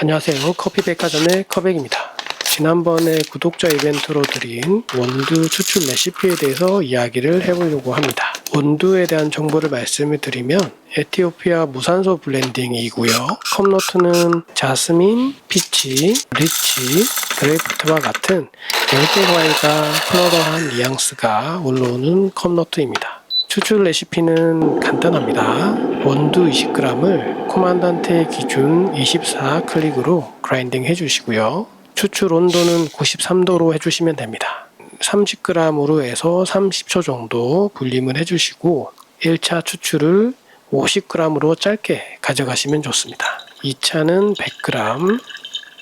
안녕하세요. 커피백화점의 커백입니다. 지난번에 구독자 이벤트로 드린 원두 추출 레시피에 대해서 이야기를 해보려고 합니다. 원두에 대한 정보를 말씀을 드리면 에티오피아 무산소 블렌딩이고요. 컵노트는 자스민, 피치, 리치, 그레이프트와 같은 열대 과일과 플로러한 뉘앙스가 올라오는 컵노트입니다. 추출 레시피는 간단합니다. 원두 20g을 코만단테 기준 24 클릭으로 그라인딩 해주시고요. 추출 온도는 93도로 해주시면 됩니다. 30g으로 해서 30초 정도 불림을 해주시고 1차 추출을 50g으로 짧게 가져가시면 좋습니다. 2차는 100g,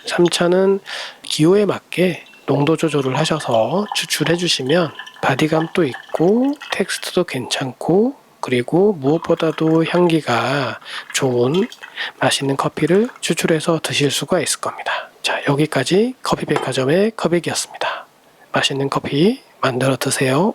3차는 기호에 맞게 농도 조절을 하셔서 추출해 주시면 바디감도 있고 텍스트도 괜찮고 그리고 무엇보다도 향기가 좋은 맛있는 커피를 추출해서 드실 수가 있을 겁니다. 자, 여기까지 커피백화점의 커백이었습니다. 맛있는 커피 만들어 드세요.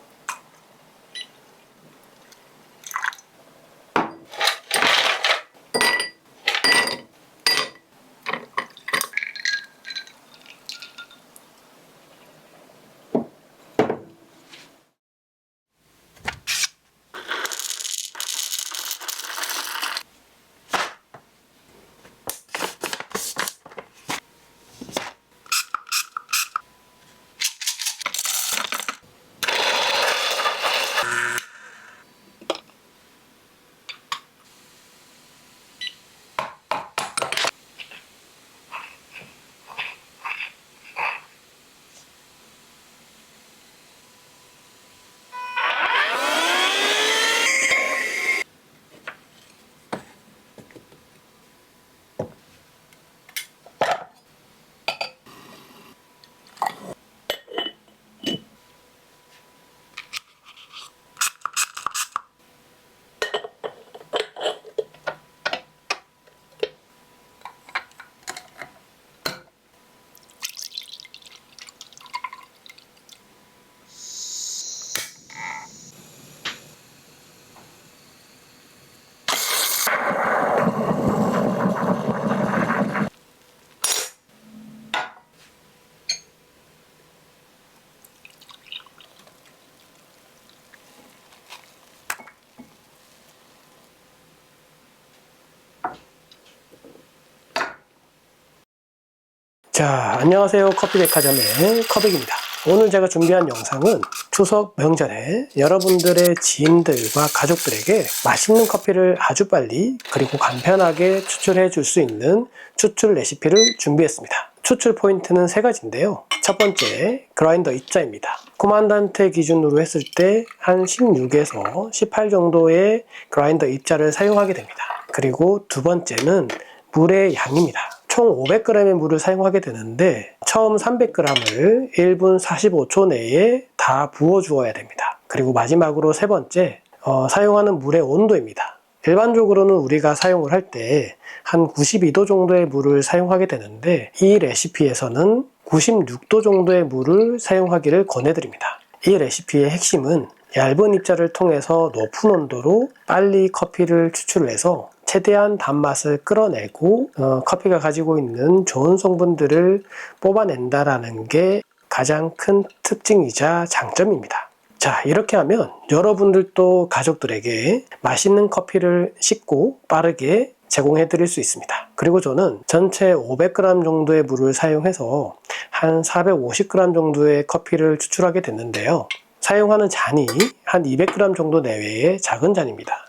자, 안녕하세요. 커피백화점의 커백입니다. 오늘 제가 준비한 영상은 추석 명절에 여러분들의 지인들과 가족들에게 맛있는 커피를 아주 빨리 그리고 간편하게 추출해 줄 수 있는 추출 레시피를 준비했습니다. 추출 포인트는 세 가지인데요. 첫 번째, 그라인더 입자입니다. 코만단테 기준으로 했을 때 한 16에서 18 정도의 그라인더 입자를 사용하게 됩니다. 그리고 두 번째는 물의 양입니다. 총 500g의 물을 사용하게 되는데 처음 300g을 1분 45초 내에 다 부어 주어야 됩니다. 그리고 마지막으로 세 번째 어, 사용하는 물의 온도입니다. 일반적으로는 우리가 사용을 할 때 한 92도 정도의 물을 사용하게 되는데 이 레시피에서는 96도 정도의 물을 사용하기를 권해드립니다. 이 레시피의 핵심은 얇은 입자를 통해서 높은 온도로 빨리 커피를 추출해서 최대한 단맛을 끌어내고 어, 커피가 가지고 있는 좋은 성분들을 뽑아낸다라는 게 가장 큰 특징이자 장점입니다. 자, 이렇게 하면 여러분들도 가족들에게 맛있는 커피를 쉽고 빠르게 제공해 드릴 수 있습니다. 그리고 저는 전체 500g 정도의 물을 사용해서 한 450g 정도의 커피를 추출하게 됐는데요. 사용하는 잔이 한 200g 정도 내외의 작은 잔입니다.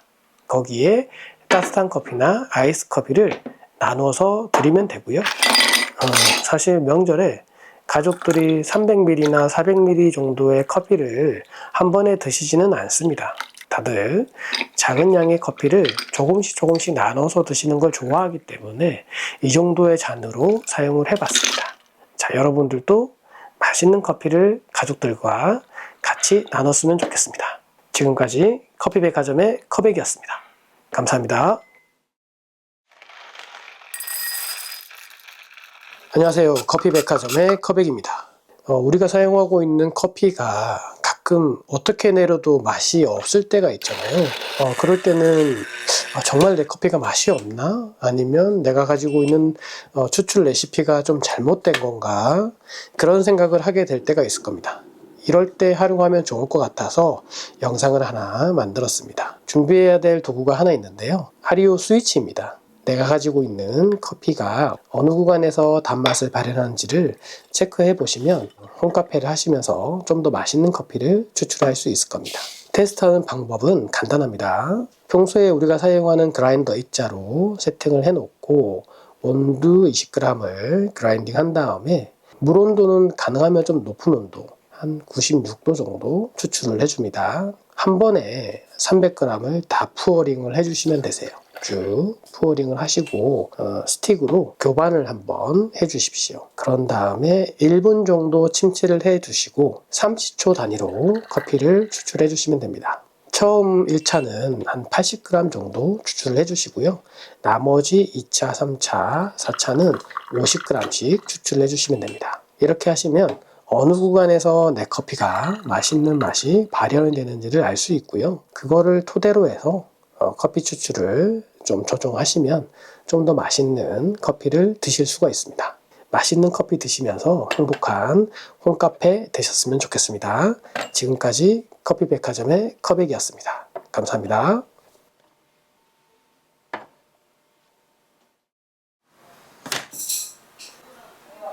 거기에 따뜻한 커피나 아이스 커피를 나눠서 드리면 되고요. 어, 사실 명절에 가족들이 300ml나 400ml 정도의 커피를 한 번에 드시지는 않습니다. 다들 작은 양의 커피를 조금씩 조금씩 나눠서 드시는 걸 좋아하기 때문에 이 정도의 잔으로 사용을 해봤습니다. 자, 여러분들도 맛있는 커피를 가족들과 같이 나눴으면 좋겠습니다. 지금까지 커피백화점의 커백이었습니다. 감사합니다. 안녕하세요. 커피백화점의 커백입니다. 어, 우리가 사용하고 있는 커피가 가끔 어떻게 내려도 맛이 없을 때가 있잖아요. 어, 그럴 때는 아, 정말 내 커피가 맛이 없나? 아니면 내가 가지고 있는 어, 추출 레시피가 좀 잘못된 건가? 그런 생각을 하게 될 때가 있을 겁니다. 이럴 때 활용하면 좋을 것 같아서 영상을 하나 만들었습니다. 준비해야 될 도구가 하나 있는데요. 하리오 스위치입니다. 내가 가지고 있는 커피가 어느 구간에서 단맛을 발현하는지를 체크해 보시면 홈카페를 하시면서 좀 더 맛있는 커피를 추출할 수 있을 겁니다. 테스트하는 방법은 간단합니다. 평소에 우리가 사용하는 그라인더 입자로 세팅을 해 놓고 온도 20g을 그라인딩 한 다음에 물 온도는 가능하면 좀 높은 온도 한 96도 정도 추출을 해줍니다. 한 번에 300g을 다 푸어링을 해주시면 되세요. 쭉 푸어링을 하시고 어, 스틱으로 교반을 한번 해주십시오. 그런 다음에 1분 정도 침체를 해주시고 30초 단위로 커피를 추출해 주시면 됩니다. 처음 1차는 한 80g 정도 추출을 해주시고요. 나머지 2차, 3차, 4차는 50g씩 추출을 해주시면 됩니다. 이렇게 하시면 어느 구간에서 내 커피가 맛있는 맛이 발현이 되는지를 알 수 있고요. 그거를 토대로 해서 어, 커피 추출을 좀 조정하시면 좀 더 맛있는 커피를 드실 수가 있습니다. 맛있는 커피 드시면서 행복한 홈카페 되셨으면 좋겠습니다. 지금까지 커피백화점의 커백이었습니다. 감사합니다.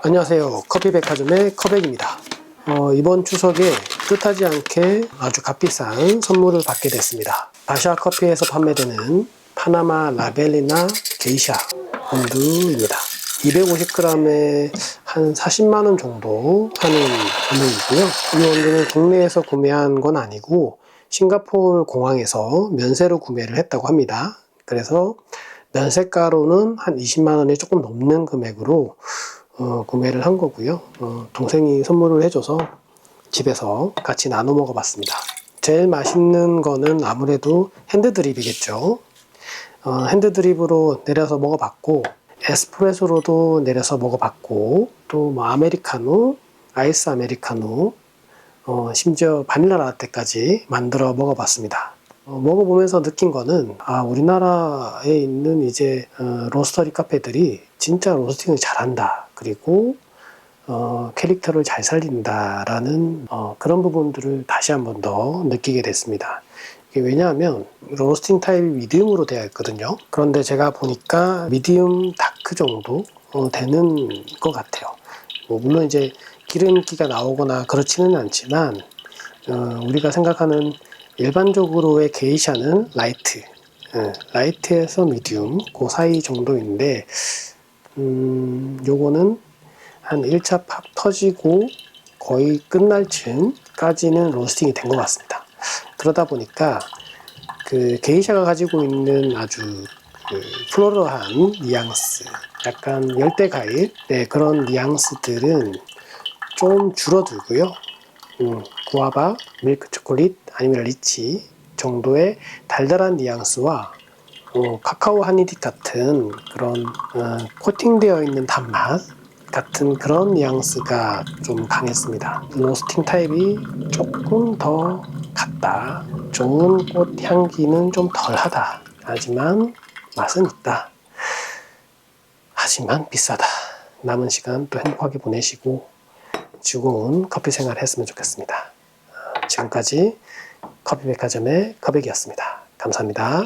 안녕하세요. 커피백화점의 커백입니다. 어, 이번 추석에 뜻하지 않게 아주 값비싼 선물을 받게 됐습니다. 바샤 커피에서 판매되는 파나마 라벨리나 게이샤 원두입니다. 250g에 한 40만원 정도 하는 원두이고요. 이 원두는 국내에서 구매한 건 아니고 싱가포르 공항에서 면세로 구매를 했다고 합니다. 그래서 면세가로는 한 20만원이 조금 넘는 금액으로 어, 구매를 한 거고요. 어, 동생이 선물을 해줘서 집에서 같이 나눠 먹어봤습니다. 제일 맛있는 거는 아무래도 핸드드립이겠죠. 어, 핸드드립으로 내려서 먹어봤고 에스프레소로도 내려서 먹어봤고 또 뭐 아메리카노, 아이스 아메리카노, 어, 심지어 바닐라 라떼까지 만들어 먹어봤습니다. 어, 먹어보면서 느낀 거는 아 우리나라에 있는 이제 어, 로스터리 카페들이 진짜 로스팅을 잘한다. 그리고 어, 캐릭터를 잘 살린다라는 어, 그런 부분들을 다시 한 번 더 느끼게 됐습니다. 왜냐하면 로스팅 타입이 미디움으로 되어 있거든요. 그런데 제가 보니까 미디움 다크 정도 어, 되는 것 같아요. 뭐 물론 이제 기름기가 나오거나 그렇지는 않지만 어, 우리가 생각하는 일반적으로의 게이샤는 라이트, 어, 라이트에서 미디움 그 사이 정도인데 음, 요거는 한 1차 팝 터지고 거의 끝날 즈음까지는 로스팅이 된 것 같습니다. 그러다 보니까 그 게이샤가 가지고 있는 아주 그 플로러한 뉘앙스, 약간 열대 과일 네, 그런 뉘앙스들은 좀 줄어들고요. 음, 구아바, 밀크 초콜릿 아니면 리치 정도의 달달한 뉘앙스와 어, 카카오 하니디 같은 그런 어, 코팅되어 있는 단맛 같은 그런 뉘앙스가 좀 강했습니다. 로스팅 타입이 조금 더 같다. 좋은 꽃 향기는 좀 덜하다. 하지만 맛은 있다. 하지만 비싸다. 남은 시간 또 행복하게 보내시고 즐거운 커피 생활 했으면 좋겠습니다. 어, 지금까지 커피백화점의 커백이었습니다. 감사합니다.